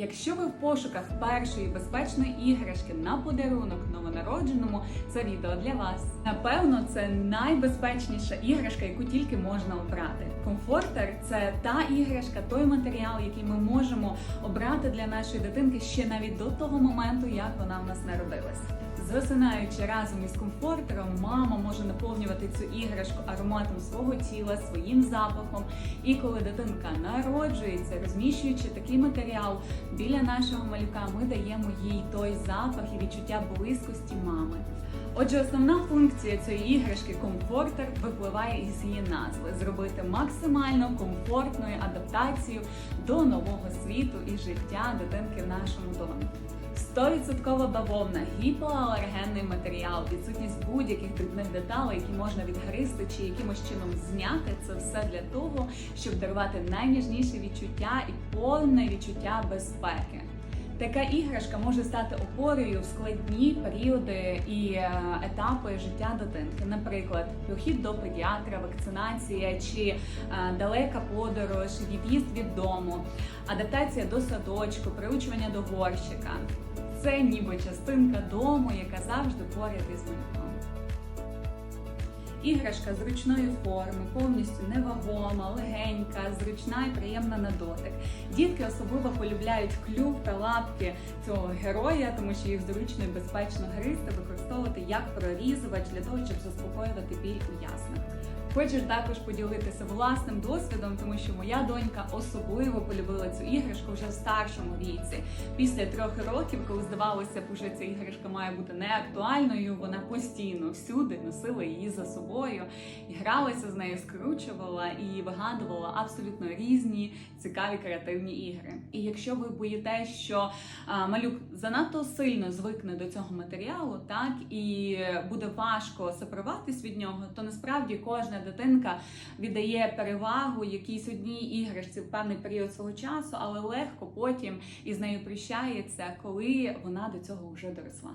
Якщо ви в пошуках першої безпечної іграшки на подарунок новонародженому, це відео для вас. Напевно, це найбезпечніша іграшка, яку тільки можна обрати. Комфортер це та іграшка, той матеріал, який ми можемо обрати для нашої дитинки ще навіть до того моменту, як вона в нас народилась. Засинаючи разом із комфортером, мама може наповнювати цю іграшку ароматом свого тіла, своїм запахом. І коли дитинка народжується, розміщуючи такий матеріал біля нашого малюка, ми даємо їй той запах і відчуття близькості мами. Отже, основна функція цієї іграшки комфортер випливає із її назви зробити максимально комфортною адаптацію до нового світу і життя дитинки в нашому домі. 100% бавовна, гіпоалергенний матеріал, відсутність будь-яких дрібних деталей, які можна відгризти чи якимось чином зняти. Це все для того, щоб дарувати найніжніші відчуття і повне відчуття безпеки. Така іграшка може стати опорою в складні періоди і е, етапи життя дитинки, наприклад, прохід до педіатра, вакцинація чи е, далека подорож, від'їзд від дому, адаптація до садочку, приучування до горщика. Це ніби частинка дому, яка завжди поряд із малюком. Іграшка зручної форми, повністю невагома, легенька, зручна і приємна на дотик. Дітки особливо полюбляють клюв та лапки цього героя, тому що їх зручно і безпечно гризти, використовувати як прорізувач для того, щоб заспокоювати біль у яснах. Хочу також поділитися власним досвідом, тому що моя донька особливо полюбила цю іграшку вже в старшому віці. Після трьох років, коли здавалося б, вже ця іграшка має бути неактуальною, вона постійно всюди носила її за собою гралася з нею, скручувала і вигадувала абсолютно різні цікаві креативні ігри. І якщо ви боїтесь, що малюк занадто сильно звикне до цього матеріалу, так і буде важко сепаруватись від нього, то насправді кожна дитинка віддає перевагу якійсь одній іграшці в певний період свого часу, але легко потім із нею прощається, коли вона до цього вже доросла.